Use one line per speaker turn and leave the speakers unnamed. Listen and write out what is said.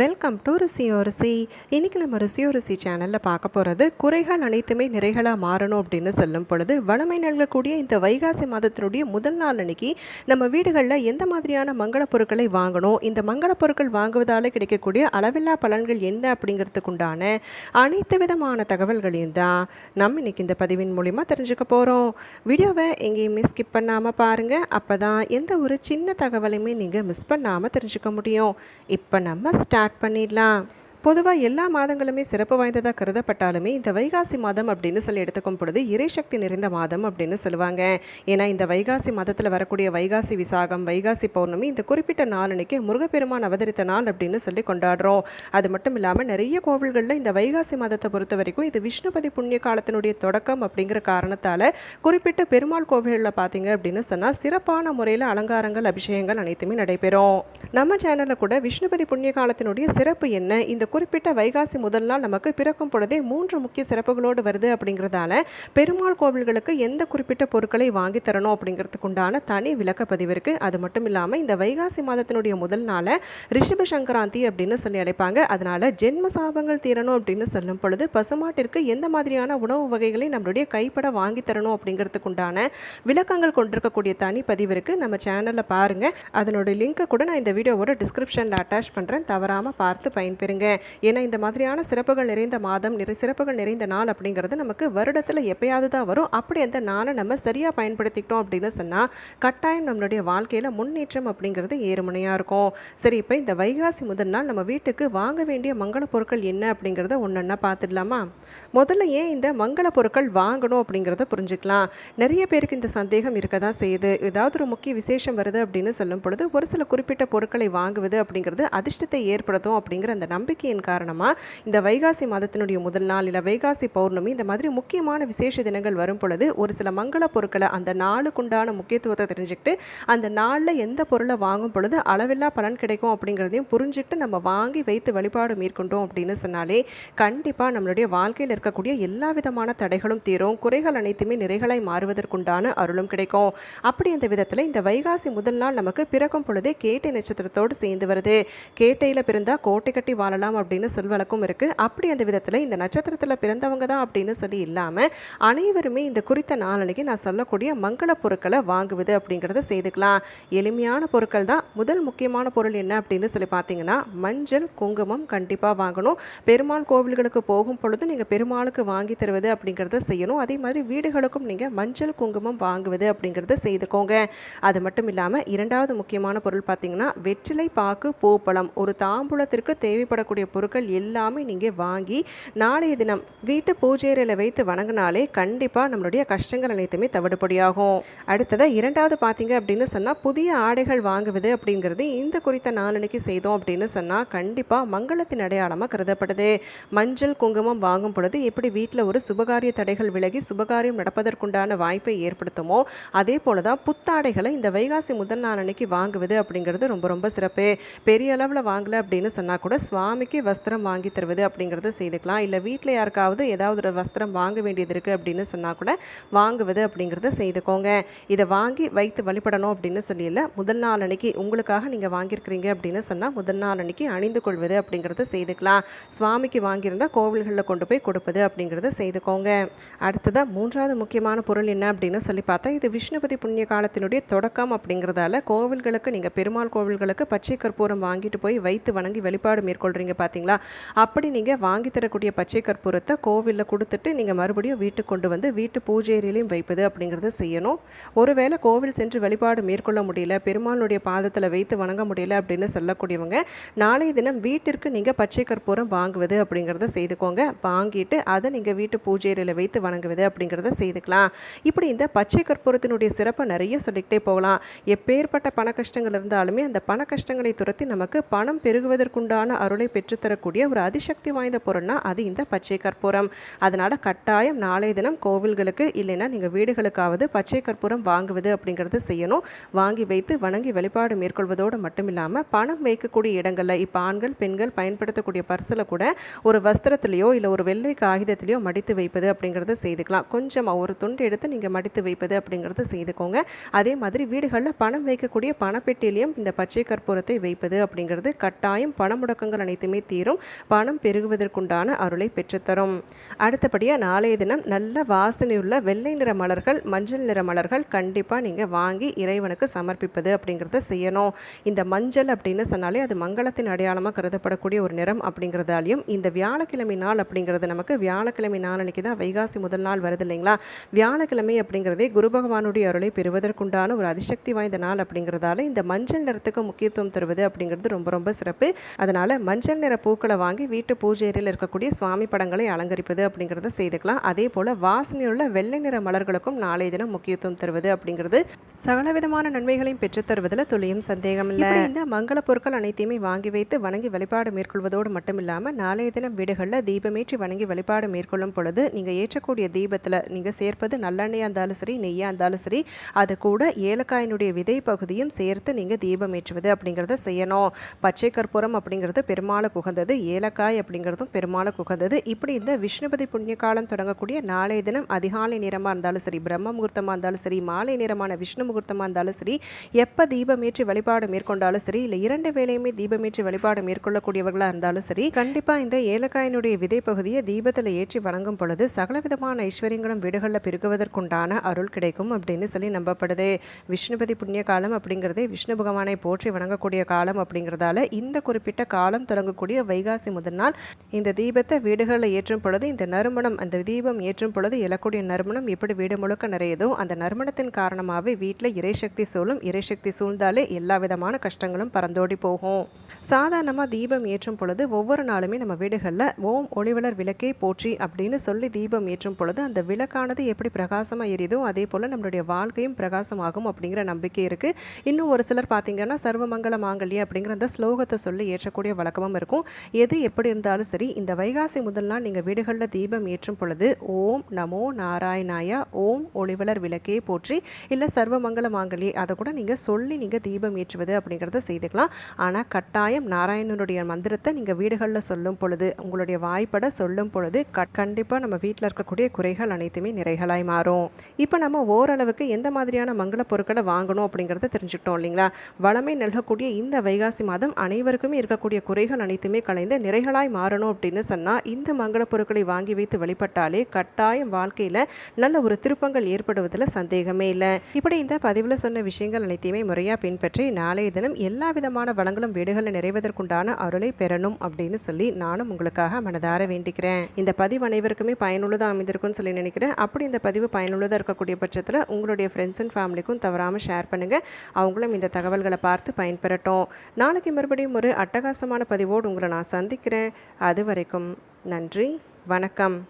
Welcome to ருசியோ ருசி. இன்றைக்கி நம்ம ருசியோ ருசி சேனலில் பார்க்க போகிறது குறைகள் அனைத்துமே நிறைகளாக மாறணும் அப்படின்னு சொல்லும் பொழுது வளமை நல்கக்கூடிய இந்த வைகாசி மாதத்தினுடைய முதல் நாள் அன்னைக்கு நம்ம வீடுகளில் எந்த மாதிரியான மங்கள பொருட்களை வாங்கணும் இந்த மங்கள பொருட்கள் வாங்குவதால் கிடைக்கக்கூடிய அளவில்லா பலன்கள் என்ன அப்படிங்கிறதுக்குண்டான அனைத்து விதமான தகவல்களையும் தான் நம்ம இன்னைக்கு இந்த பதிவின் மூலிமா தெரிஞ்சுக்க போகிறோம் வீடியோவை எங்கேயுமே ஸ்கிப் பண்ணாமல் பாருங்கள் அப்போ தான் எந்த ஒரு சின்ன தகவலையுமே நீங்கள் மிஸ் பண்ணாமல் தெரிஞ்சுக்க முடியும். இப்போ நம்ம ஸ்டார்ட் ஸ்டார்ட் பண்ணிடலாம். பொதுவாக எல்லா மாதங்களுமே சிறப்பு வாய்ந்ததாக கருதப்பட்டாலுமே இந்த வைகாசி மாதம் அப்படின்னு சொல்லி எடுத்துக்கும் பொழுது இறைசக்தி நிறைந்த மாதம் அப்படின்னு சொல்லுவாங்க. ஏன்னா இந்த வைகாசி மாதத்தில் வரக்கூடிய வைகாசி விசாகம் வைகாசி பௌர்ணமி இந்த குறிப்பிட்ட நாளனைக்கு முருகப்பெருமான் அவதரித்த நாள் அப்படின்னு சொல்லி கொண்டாடுறோம். அது மட்டும் இல்லாமல் நிறைய கோவில்களில் இந்த வைகாசி மாதத்தை பொறுத்த வரைக்கும் இது விஷ்ணுபதி புண்ணிய காலத்தினுடைய தொடக்கம் அப்படிங்கிற காரணத்தால் குறிப்பிட்ட பெருமாள் கோவில்களில் பார்த்தீங்க அப்படின்னு சொன்னால் சிறப்பான முறையில் அலங்காரங்கள் அபிஷேகங்கள் அனைத்துமே நடைபெறும். நம்ம சேனலில் கூட விஷ்ணுபதி புண்ணிய காலத்தினுடைய சிறப்பு என்ன இந்த குறிப்பிட்ட வைகாசி முதல் நாள் நமக்கு பிறக்கும் பொழுதே மூன்று முக்கிய சிறப்புகளோடு வருது அப்படிங்கிறதால பெருமாள் கோவில்களுக்கு எந்த குறிப்பிட்ட பொருட்களை வாங்கி தரணும் அப்படிங்கிறதுக்கு உண்டான தனி விளக்கப்பதிவு இருக்குது அது மட்டும் இல்லாமல் இந்த வைகாசி மாதத்தினுடைய முதல் நாளை ரிஷப சங்கராந்தி அப்படின்னு சொல்லி அழைப்பாங்க. அதனால ஜென்ம சாபங்கள் தீரணும் அப்படின்னு சொல்லும் பொழுது பசுமாட்டிற்கு எந்த மாதிரியான உணவு வகைகளை நம்மளுடைய கைப்பட வாங்கி தரணும் அப்படிங்கிறதுக்கு உண்டான விளக்கங்கள் கொண்டிருக்கக்கூடிய தனி பதிவு இருக்குது நம்ம சேனலில் பாருங்கள் அதனுடைய லிங்க்கை கூட நான் இந்த வீடியோவோட டிஸ்கிரிப்ஷனில் அட்டாச் பண்ணுறேன் தவறாமல் பார்த்து பயன்பெறுங்க. ஏன்னா இந்த மாதிரியான சிறப்புகள் நிறைந்த மாதம் நிறை சிறப்புகள் நிறைந்த நாள் அப்படிங்கிறது நமக்கு வருடத்தில் எப்பயாவது தான் வரும். அப்படி அந்த நாளை நம்ம சரியாக பயன்படுத்திக்கிட்டோம் அப்படின்னு சொன்னால் கட்டாயம் நம்மளுடைய வாழ்க்கையில் முன்னேற்றம் அப்படிங்கிறது ஏறுமுனையாக இருக்கும். சரி இப்போ இந்த வைகாசி முதல் நாள் நம்ம வீட்டுக்கு வாங்க வேண்டிய மங்கள பொருட்கள் என்ன அப்படிங்கிறத ஒன்றொன்னா பார்த்துடலாமா? முதல்ல ஏன் இந்த மங்கள பொருட்கள் வாங்கணும் அப்படிங்கிறத புரிஞ்சுக்கலாம். நிறைய பேருக்கு இந்த சந்தேகம் இருக்க தான் செய்யுது. ஏதாவது ஒரு முக்கிய விசேஷம் வருது அப்படின்னு சொல்லும் பொழுது ஒரு சில குறிப்பிட்ட பொருட்களை வாங்குவது அப்படிங்கிறது அதிர்ஷ்டத்தை ஏற்படுத்தும் அப்படிங்கிற அந்த நம்பிக்கை நம்பிக்கையின் காரணமாக இந்த வைகாசி மாதத்தினுடைய முதல் நாள் இல்லை வைகாசி பௌர்ணமி இந்த மாதிரி முக்கியமான விசேஷ தினங்கள் வரும் பொழுது ஒரு சில மங்கள பொருட்களை அந்த நாளுக்குண்டான முக்கியத்துவத்தை தெரிஞ்சுக்கிட்டு அந்த நாளில் எந்த பொருளை வாங்கும் பொழுது அளவில்லா பலன் கிடைக்கும் அப்படிங்கிறதையும் புரிஞ்சுக்கிட்டு நம்ம வாங்கி வைத்து வழிபாடு மேற்கொண்டோம் அப்படின்னு சொன்னாலே கண்டிப்பாக நம்மளுடைய வாழ்க்கையில் இருக்கக்கூடிய எல்லா விதமான தடைகளும் தீரும். குறைகள் அனைத்துமே நிறைகளாய் மாறுவதற்குண்டான அருளும் கிடைக்கும். அப்படி அந்த விதத்தில் இந்த வைகாசி முதல் நாள் நமக்கு பிறக்கும் பொழுதே கேட்டை நட்சத்திரத்தோடு சேர்ந்து வருது. கேட்டையில் பிறந்தால் கோட்டை கட்டி வாழலாம் அப்படின்னு சொல்வழக்கம் இருக்குது அப்படி அந்த விதத்தில் இந்த நட்சத்திரத்தில் பிறந்தவங்க தான் அப்படின்னு சொல்லி இல்லாமல் அனைவருமே இந்த குறித்த நாளனைக்கு நான் சொல்லக்கூடிய மங்கள பொருட்களை வாங்குவது அப்படிங்கிறத செய்துக்கலாம். எளிமையான பொருட்கள் தான். முதல் முக்கியமான பொருள் என்ன அப்படின்னு சொல்லி பார்த்தீங்கன்னா மஞ்சள் குங்குமம் கண்டிப்பாக வாங்கணும். பெருமாள் கோவில்களுக்கு போகும் பொழுது நீங்கள் பெருமாளுக்கு வாங்கி தருவது அப்படிங்கிறத செய்யணும். அதே மாதிரி வீடுகளுக்கும் நீங்கள் மஞ்சள் குங்குமம் வாங்குவது அப்படிங்கிறத செய்துக்கோங்க. அது மட்டும் இல்லாமல் இரண்டாவது முக்கியமான பொருள் பார்த்தீங்கன்னா வெற்றிலை பாக்கு பூப்பழம் ஒரு தாம்பூலத்திற்கு தேவைப்படக்கூடிய பொருட்கள் எல்லாமே நீங்கள் வாங்கி நாளைய தினம் வீட்டு பூஜையறையில் வைத்து வணங்கினாலே கண்டிப்பாக நம்மளுடைய கஷ்டங்கள் அனைத்துமே தவிடுபடியாகும். அடுத்ததாக இரண்டாவது பார்த்தீங்க அப்படின்னு சொன்னால் புதிய ஆடைகள் வாங்குவது அப்படிங்கிறது இந்த குறித்த நாளனைக்கு செய்தோம் அப்படின்னு சொன்னால் கண்டிப்பாக மங்களத்தின் அடையாளமாக கருதப்படுது. மஞ்சள் குங்குமம் வாங்கும் பொழுது எப்படி வீட்டில் ஒரு சுபகாரிய தடைகள் விலகி சுபகாரியம் நடப்பதற்குண்டான வாய்ப்பை ஏற்படுத்துமோ அதே போல தான் புத்தாடைகளை இந்த வைகாசி முதல் நாள் அன்னைக்கு வாங்குவது அப்படிங்கிறது ரொம்ப ரொம்ப சிறப்பு. பெரிய அளவில் வாங்கலை அப்படின்னு சொன்னால் கூட சுவாமிக்கு வஸ்திரம் வாங்கி தருவது அப்படிங்கிறத செய்துக்கலாம். இல்லை வீட்டில் யாருக்காவது ஏதாவது ஒரு வஸ்திரம் வாங்க வேண்டியது இருக்குது அப்படின்னு சொன்னால் கூட வாங்குவது அப்படிங்கிறத செய்துக்கோங்க. இதை வாங்கி வைத்து வழிபடணும் அப்படின்னு சொல்லியில் முதல் நாள் அன்னைக்கு உங்களுக்காக நீங்கள் வாங்கியிருக்கிறீங்க அப்படின்னு சொன்னால் முதல் நாள் அன்னைக்கு அணிந்து கொள்வது அப்படிங்கிறத செய்துக்கலாம். சுவாமிக்கு வாங்கியிருந்தால் கோவில்களில் கொண்டு போய் கொடுப்பது அப்படிங்கிறத செய்துக்கோங்க. அடுத்ததாக மூன்றாவது முக்கியமான பொருள் என்ன அப்படின்னு சொல்லி பார்த்தா இது விஷ்ணுபதி புண்ணிய காலத்தினுடைய தொடக்கம் அப்படிங்கிறதால கோவில்களுக்கு நீங்கள் பெருமாள் கோவில்களுக்கு பச்சை கற்பூரம் வாங்கிட்டு போய் வைத்து வணங்கி வழிபாடு மேற்கொள்கிறீங்க பார்த்தீங்களா அப்படி நீங்கள் வாங்கி தரக்கூடிய பச்சை கற்பூரத்தை கோவிலில் கொடுத்துட்டு நீங்கள் மறுபடியும் வீட்டுக்கு கொண்டு வந்து வீட்டு பூஜையிலையும் வைப்பது அப்படிங்கிறத செய்யணும். ஒருவேளை கோவில் சென்று வழிபாடு மேற்கொள்ள முடியல பெருமாளுடைய பாதத்தில் வைத்து வணங்க முடியல அப்படின்னு சொல்லக்கூடியவங்க நாளைய தினம் வீட்டிற்கு நீங்கள் பச்சை கற்பூரம் வாங்குவது அப்படிங்கிறத செய்துக்கோங்க. வாங்கிட்டு அதை நீங்கள் வீட்டு பூஜையில் வைத்து வணங்குவது அப்படிங்கிறத செய்துக்கலாம். இப்படி இந்த பச்சை கற்பூரத்தினுடைய சிறப்பை நிறைய சொல்லிக்கிட்டே போகலாம். எப்பேற்பட்ட பண கஷ்டங்கள் இருந்தாலுமே அந்த பண கஷ்டங்களை துரத்தி நமக்கு பணம் பெருகுவதற்குண்டான அருளை பெற்று பெற்றுத்தரக்கூடிய ஒரு அதிசக்தி வாய்ந்த பொருள்னா அது இந்த பச்சை கற்பூரம். அதனால் கட்டாயம் நாளைய தினம் கோவில்களுக்கு இல்லைன்னா நீங்கள் வீடுகளுக்காவது பச்சை கற்பூரம் வாங்குவது அப்படிங்கிறது செய்யணும். வாங்கி வைத்து வணங்கி வழிபாடு மேற்கொள்வதோடு மட்டும் இல்லாமல் பணம் வைக்கக்கூடிய இடங்களில் இப்போ ஆண்கள் பெண்கள் பயன்படுத்தக்கூடிய பர்சில் கூட ஒரு வஸ்திரத்திலேயோ இல்லை ஒரு வெள்ளை காகிதத்திலேயோ மடித்து வைப்பது அப்படிங்கிறத செய்துக்கலாம். கொஞ்சம் ஒரு துண்டு எடுத்து நீங்கள் மடித்து வைப்பது அப்படிங்கிறது செய்துக்கோங்க. அதே மாதிரி வீடுகளில் பணம் வைக்கக்கூடிய பணப்பெட்டியிலையும் இந்த பச்சை கற்பூரத்தை வைப்பது அப்படிங்கிறது கட்டாயம் பண முடக்கங்கள் அனைத்துமே தீரும். பணம் பெருகுவதற்குண்டான அருளை பெற்றுத்தரும். அடுத்தபடியாக நாளைய தினம் நல்ல வாசனையுள்ள வெள்ளை நிற மலர்கள் மஞ்சள் நிற மலர்கள் கண்டிப்பாக நீங்கள் வாங்கி இறைவனுக்கு சமர்ப்பிப்பது அப்படிங்கிறத செய்யணும். இந்த மஞ்சள் அப்படின்னு சொன்னாலே அது மங்களத்தின் அடையாளமாக கருதப்படக்கூடிய ஒரு நிறம் அப்படிங்கிறதாலையும் இந்த வியாழக்கிழமை நாள் அப்படிங்கிறது நமக்கு வியாழக்கிழமை நாளன்னைக்கு தான் வைகாசி முதல் நாள் வருது இல்லைங்களா? வியாழக்கிழமை அப்படிங்கிறதே குரு பகவானுடைய அருளை பெறுவதற்குண்டான ஒரு அதிசக்தி வாய்ந்த நாள் அப்படிங்கிறதால இந்த மஞ்சள் நிறத்துக்கு முக்கியத்துவம் தருவது அப்படிங்கிறது ரொம்ப ரொம்ப சிறப்பு. அதனால் மஞ்சள் நிற பூக்களை வாங்கி வீட்டு பூஜையில் இருக்கக்கூடிய சுவாமி படங்களை அலங்கரிப்பது அப்படிங்கிறத செய்துக்கலாம். அதே போல் வாசனையுள்ள வெள்ளை நிற மலர்களுக்கும் நாளைய தினம் முக்கியத்துவம் தருவது அப்படிங்கிறது சகல விதமான நன்மைகளையும் பெற்றுத்தருவதில் துளியும் சந்தேகம் இல்லை. இந்த மங்கள பொருட்கள் அனைத்தையுமே வாங்கி வைத்து வணங்கி வழிபாடு மேற்கொள்வதோடு மட்டும் இல்லாமல் நாளைய தினம் வீடுகளில் தீபமேற்றி வணங்கி வழிபாடு மேற்கொள்ளும் பொழுது நீங்கள் ஏற்றக்கூடிய தீபத்தில் நீங்கள் சேர்ப்பது நல்லெண்ணெயாக இருந்தாலும் சரி நெய்யாக இருந்தாலும் சரி அது கூட ஏலக்காயினுடைய விதை பகுதியும் சேர்த்து நீங்கள் தீபம் ஏற்றுவது அப்படிங்கிறத செய்யணும். பச்சை கற்பூரம் அப்படிங்கிறது பெருமாளுக்கு உகந்தது ஏலக்காய் அப்படிங்கிறதும் பெருமாளுக்கு உகந்தது இப்படி இந்த விஷ்ணுபதி புண்ணிய காலம் தொடங்கக்கூடிய நாளைய தினம் அதிகாலை நேரமாக இருந்தாலும் சரி பிரம்ம முகூர்த்தமாக இருந்தாலும் சரி மாலை நேரமான விஷ்ணு முகூர்த்தமாக இருந்தாலும் சரி எப்போ தீபமேற்றி வழிபாடு மேற்கொண்டாலும் சரி இல்லை இரண்டு வேளையுமே தீபமேற்றி வழிபாடு மேற்கொள்ளக்கூடியவர்களாக இருந்தாலும் சரி கண்டிப்பாக இந்த ஏலக்காயினுடைய விதை பகுதியை தீபத்தில் ஏற்றி வணங்கும் பொழுது சகலவிதமான ஐஸ்வர்யங்களும் வீடுகளில் பெருகுவதற்குண்டான அருள் கிடைக்கும் அப்படின்னு சொல்லி நம்பப்படுது. விஷ்ணுபதி புண்ணிய காலம் அப்படிங்கிறதே விஷ்ணு பகவானை போற்றி வணங்கக்கூடிய காலம் அப்படிங்கிறதால இந்த குறிப்பிட்ட காலம் தொடங்கக்கூடிய வைகாசி முதல் நாள். இந்த தீபத்தை வீடுகளில் ஏற்றும் பொழுது இந்த நறுமணம் அந்த தீபம் ஏற்றும் பொழுது எழக்கூடிய நறுமணம் எப்படி வீடு முழுக்க நிறையதோ அந்த நறுமணத்தின் காரணமாகவே வீட்டில் இறைசக்தி சூழும் இறைசக்தி சூழ்ந்தாலே எல்லா விதமான கஷ்டங்களும் பறந்தோடி போகும். சாதாரணமாக தீபம் ஏற்றும் பொழுது ஒவ்வொரு நாளுமே நம்ம வீடுகளில் ஓம் ஒளிவளர் விளக்கே போற்றி அப்படின்னு சொல்லி தீபம் ஏற்றும் பொழுது அந்த விளக்கானது எப்படி பிரகாசமாக எரியுதோ அதே போல் நம்மளுடைய வாழ்க்கையும் பிரகாசமாகும் அப்படிங்கிற நம்பிக்கை இருக்குது இன்னும் ஒரு சிலர் பார்த்தீங்கன்னா சர்வமங்கல மாங்கல்யம் அப்படிங்கிற அந்த ஸ்லோகத்தை சொல்லி ஏற்றக்கூடிய வழக்கமும் இருக்கும். எது எப்படி இருந்தாலும் சரி இந்த வைகாசி முதல் நாள் நீங்கள் வீடுகளில் தீபம் ஏற்றும் பொழுது ஓம் நமோ நாராயணாயா ஓம் ஒளிவளர் விளக்கே போற்றி இல்லை சர்வமங்கல மாங்கலி அதை கூட நீங்கள் சொல்லி நீங்கள் தீபம் ஏற்றுவது அப்படிங்கிறத செய்துக்கலாம். ஆனால் கட்டாயம் நாராயணனுடைய மந்திரத்தை நீங்கள் வீடுகளில் சொல்லும் பொழுது உங்களுடைய வாய்ப்பட சொல்லும் பொழுது கண்டிப்பாக நம்ம வீட்டில் இருக்கக்கூடிய குறைகள் அனைத்துமே நிறைகளாய் மாறும். இப்போ நம்ம ஓரளவுக்கு எந்த மாதிரியான மங்கள பொருட்களை வாங்கணும் அப்படிங்கிறத தெரிஞ்சுக்கிட்டோம் இல்லைங்களா? வளமை நல்கக்கூடிய இந்த வைகாசி மாதம் அனைவருக்குமே இருக்கக்கூடிய குறைகள் அனைத்து அனைத்துமே கலைந்து நிறைகளாய் மாறணும் அப்படின்னு சொன்னால் இந்த மங்கள பொருட்களை வாங்கி வைத்து வழிபட்டாலே கட்டாயம் வாழ்க்கையில் நல்ல ஒரு திருப்பங்கள் ஏற்படுவதில் சந்தேகமே இல்லை. இப்படி இந்த பதிவில் சொன்ன விஷயங்கள் அனைத்தையுமே முறையாக பின்பற்றி நாளைய தினம் எல்லா விதமான வளங்களும் வீடுகளில் நிறைவதற்குண்டான அருளை பெறணும் அப்படின்னு சொல்லி நானும் உங்களுக்காக மனதார வேண்டிக்கிறேன். இந்த பதிவு அனைவருக்குமே பயனுள்ளதாக அமைந்திருக்கும்னு சொல்லி நினைக்கிறேன். அப்படி இந்த பதிவு பயனுள்ளதாக இருக்கக்கூடிய பட்சத்தில் உங்களுடைய ஃப்ரெண்ட்ஸ் அண்ட் ஃபேமிலிக்கும் தவறாமல் ஷேர் பண்ணுங்கள் அவங்களும் இந்த தகவல்களை பார்த்து பயன்பெறட்டும். நாளைக்கு மறுபடியும் ஒரு அட்டகாசமான பதிவோடு உங்களை நான் சந்திக்கிறேன். அது வரைக்கும் நன்றி. வணக்கம்.